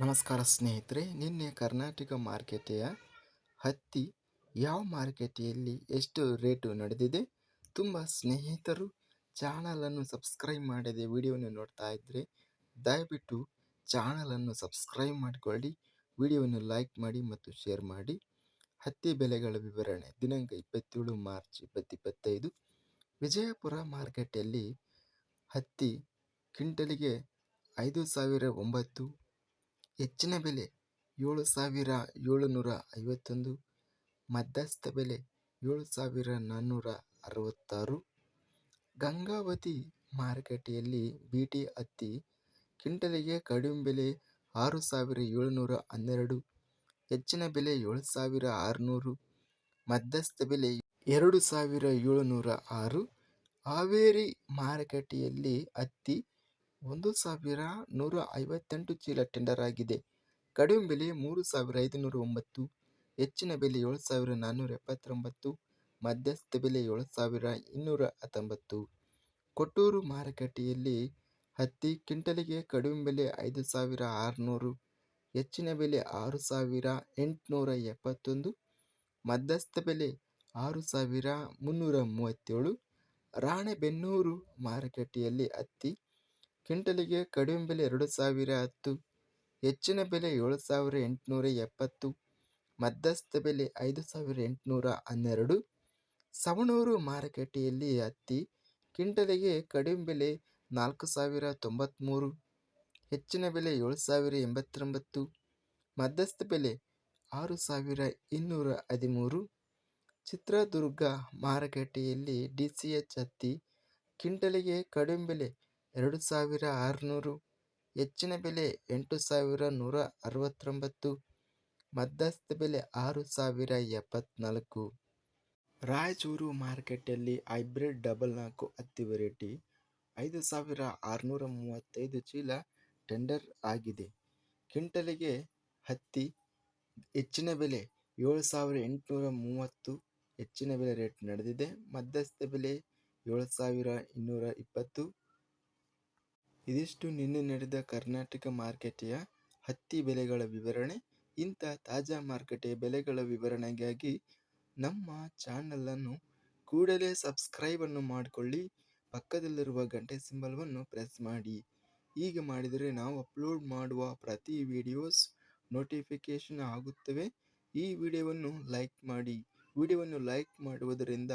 ನಮಸ್ಕಾರ ಸ್ನೇಹಿತರೆ, ನಿನ್ನೆ ಕರ್ನಾಟಕ ಮಾರುಕಟ್ಟೆಯ ಹತ್ತಿ ಯಾವ ಮಾರುಕಟ್ಟೆಯಲ್ಲಿ ಎಷ್ಟು ರೇಟು ನಡೆದಿದೆ ತುಂಬ ಸ್ನೇಹಿತರು ಚಾನಲನ್ನು ಸಬ್ಸ್ಕ್ರೈಬ್ ಮಾಡದೆ ವಿಡಿಯೋವನ್ನು ನೋಡ್ತಾ ಇದ್ದರೆ ದಯವಿಟ್ಟು ಚಾನಲನ್ನು ಸಬ್ಸ್ಕ್ರೈಬ್ ಮಾಡಿಕೊಳ್ಳಿ ವಿಡಿಯೋವನ್ನು ಲೈಕ್ ಮಾಡಿ ಮತ್ತು ಶೇರ್ ಮಾಡಿ. ಹತ್ತಿ ಬೆಲೆಗಳ ವಿವರಣೆ, ದಿನಾಂಕ ಇಪ್ಪತ್ತೇಳು ಮಾರ್ಚ್ ಇಪ್ಪತ್ತಿಪ್ಪತ್ತೈದು ವಿಜಯಪುರ ಮಾರುಕಟ್ಟೆಯಲ್ಲಿ ಹತ್ತಿ ಕ್ವಿಂಟಲಿಗೆ ಐದು ಸಾವಿರ ಒಂಬತ್ತು ಹೆಚ್ಚಿನ ಬೆಲೆ ಏಳು ಸಾವಿರ ಏಳುನೂರ ಐವತ್ತೊಂದು, ಮಧ್ಯಸ್ಥ ಬೆಲೆ ಏಳು ಸಾವಿರ ನಾನ್ನೂರ ಅರವತ್ತಾರು. ಗಂಗಾವತಿ ಮಾರುಕಟ್ಟೆಯಲ್ಲಿ ಟಿ ಹತ್ತಿ, ಕ್ವಿಂಟಲಿಗೆ ಕಡಿಮೆ ಬೆಲೆ ಆರು ಸಾವಿರ ಏಳುನೂರ ಹನ್ನೆರಡು, ಹೆಚ್ಚಿನ ಬೆಲೆ ಏಳು ಸಾವಿರ ಆರುನೂರು, ಮಧ್ಯಸ್ಥ ಬೆಲೆ ಎರಡು ಸಾವಿರ ಏಳುನೂರ ಆರು. ಹಾವೇರಿ ಮಾರುಕಟ್ಟೆಯಲ್ಲಿ ಹತ್ತಿ ಒಂದು ಸಾವಿರ ನೂರ ಐವತ್ತೆಂಟು ಚೀಲ ಟೆಂಡರ್ ಆಗಿದೆ. ಕಡಿಮೆ ಬೆಲೆ ಮೂರು ಸಾವಿರ ಐದುನೂರ ಒಂಬತ್ತು ಹೆಚ್ಚಿನ ಬೆಲೆ ಏಳು ಸಾವಿರ ನಾನ್ನೂರ ಎಪ್ಪತ್ತೊಂಬತ್ತು ಮಧ್ಯಸ್ಥ ಬೆಲೆ ಏಳು ಸಾವಿರ ಇನ್ನೂರ ಹತ್ತೊಂಬತ್ತು ಕೊಟ್ಟೂರು ಮಾರುಕಟ್ಟೆಯಲ್ಲಿ ಹತ್ತಿ ಕ್ವಿಂಟಲಿಗೆ ಕಡಿಮೆ ಬೆಲೆ ಐದು ಸಾವಿರ ಆರುನೂರು, ಹೆಚ್ಚಿನ ಬೆಲೆ ಆರು ಸಾವಿರ ಎಂಟುನೂರ ಎಪ್ಪತ್ತೊಂದು ಮಧ್ಯಸ್ಥ ಬೆಲೆ ಆರು ಸಾವಿರ ಮುನ್ನೂರ ಮೂವತ್ತೇಳು ರಾಣೆಬೆನ್ನೂರು ಮಾರುಕಟ್ಟೆಯಲ್ಲಿ ಹತ್ತಿ ಕ್ವಿಂಟಲಿಗೆ ಕಡಿಮೆ ಬೆಲೆ ಎರಡು ಸಾವಿರ ಹತ್ತು, ಹೆಚ್ಚಿನ ಬೆಲೆ ಏಳು ಸಾವಿರ ಎಂಟುನೂರ ಎಪ್ಪತ್ತು, ಮಧ್ಯಸ್ಥ ಬೆಲೆ ಐದು ಸಾವಿರ ಎಂಟುನೂರ ಹನ್ನೆರಡು, ಸವಣೂರು ಮಾರುಕಟ್ಟೆಯಲ್ಲಿ ಹತ್ತಿ, ಕ್ವಿಂಟಲಿಗೆ ಕಡಿಮೆ ಬೆಲೆ ನಾಲ್ಕು ಸಾವಿರ ತೊಂಬತ್ತ್ಮೂರು ಹೆಚ್ಚಿನ ಬೆಲೆ ಏಳು ಸಾವಿರ ಎಂಬತ್ತೊಂಬತ್ತು, ಮಧ್ಯಸ್ಥ ಬೆಲೆ ಆರು ಸಾವಿರ ಇನ್ನೂರ ಹದಿಮೂರು, ಚಿತ್ರದುರ್ಗ ಮಾರುಕಟ್ಟೆಯಲ್ಲಿ ಡಿ ಸಿ ಎಚ್ ಹತ್ತಿ, ಕ್ವಿಂಟಲಿಗೆ ಕಡಿಮೆ ಬೆಲೆ ಎರಡು ಸಾವಿರ ಆರುನೂರು, ಹೆಚ್ಚಿನ ಬೆಲೆ ಎಂಟು ಸಾವಿರ ನೂರ ಅರವತ್ತೊಂಬತ್ತು, ಮಧ್ಯಸ್ಥ ಬೆಲೆ ಆರು ಸಾವಿರ ಎಪ್ಪತ್ನಾಲ್ಕು. ರಾಯಚೂರು ಮಾರ್ಕೆಟಲ್ಲಿ ಹೈಬ್ರಿಡ್ ಡಬಲ್ ನಾಲ್ಕು ಹತ್ತಿ ವೆರೈಟಿ, ಐದು ಸಾವಿರ ಆರುನೂರ ಮೂವತ್ತೈದು ಚೀಲ ಟೆಂಡರ್ ಆಗಿದೆ. ಕ್ವಿಂಟಲಿಗೆ ಹತ್ತಿ ಹೆಚ್ಚಿನ ಬೆಲೆ ಏಳು ಸಾವಿರ ಎಂಟುನೂರ ಮೂವತ್ತು, ಹೆಚ್ಚಿನ ಬೆಲೆ ರೇಟ್ ನಡೆದಿದೆ. ಮಧ್ಯಸ್ಥ ಬೆಲೆ ಏಳು ಸಾವಿರ ಇನ್ನೂರ ಇಪ್ಪತ್ತು ಇದಿಷ್ಟು ನಿನ್ನೆ ನಡೆದ ಕರ್ನಾಟಕ ಮಾರುಕಟ್ಟೆಯ ಹತ್ತಿ ಬೆಲೆಗಳ ವಿವರಣೆ, ಇಂಥ ತಾಜಾ ಮಾರುಕಟ್ಟೆಯ ಬೆಲೆಗಳ ವಿವರಣೆಗಾಗಿ ನಮ್ಮ ಚಾನಲನ್ನು ಕೂಡಲೇ ಸಬ್ಸ್ಕ್ರೈಬನ್ನು ಮಾಡಿಕೊಳ್ಳಿ, ಪಕ್ಕದಲ್ಲಿರುವ ಗಂಟೆ ಸಿಂಬಲ್ವನ್ನು ಪ್ರೆಸ್ ಮಾಡಿ. ಹೀಗೆ ಮಾಡಿದರೆ ನಾವು ಅಪ್ಲೋಡ್ ಮಾಡುವ ಪ್ರತಿ ವಿಡಿಯೋಸ್ ನೋಟಿಫಿಕೇಷನ್ ಆಗುತ್ತವೆ. ಈ ವಿಡಿಯೋವನ್ನು ಲೈಕ್ ಮಾಡಿ. ವಿಡಿಯೋವನ್ನು ಲೈಕ್ ಮಾಡುವುದರಿಂದ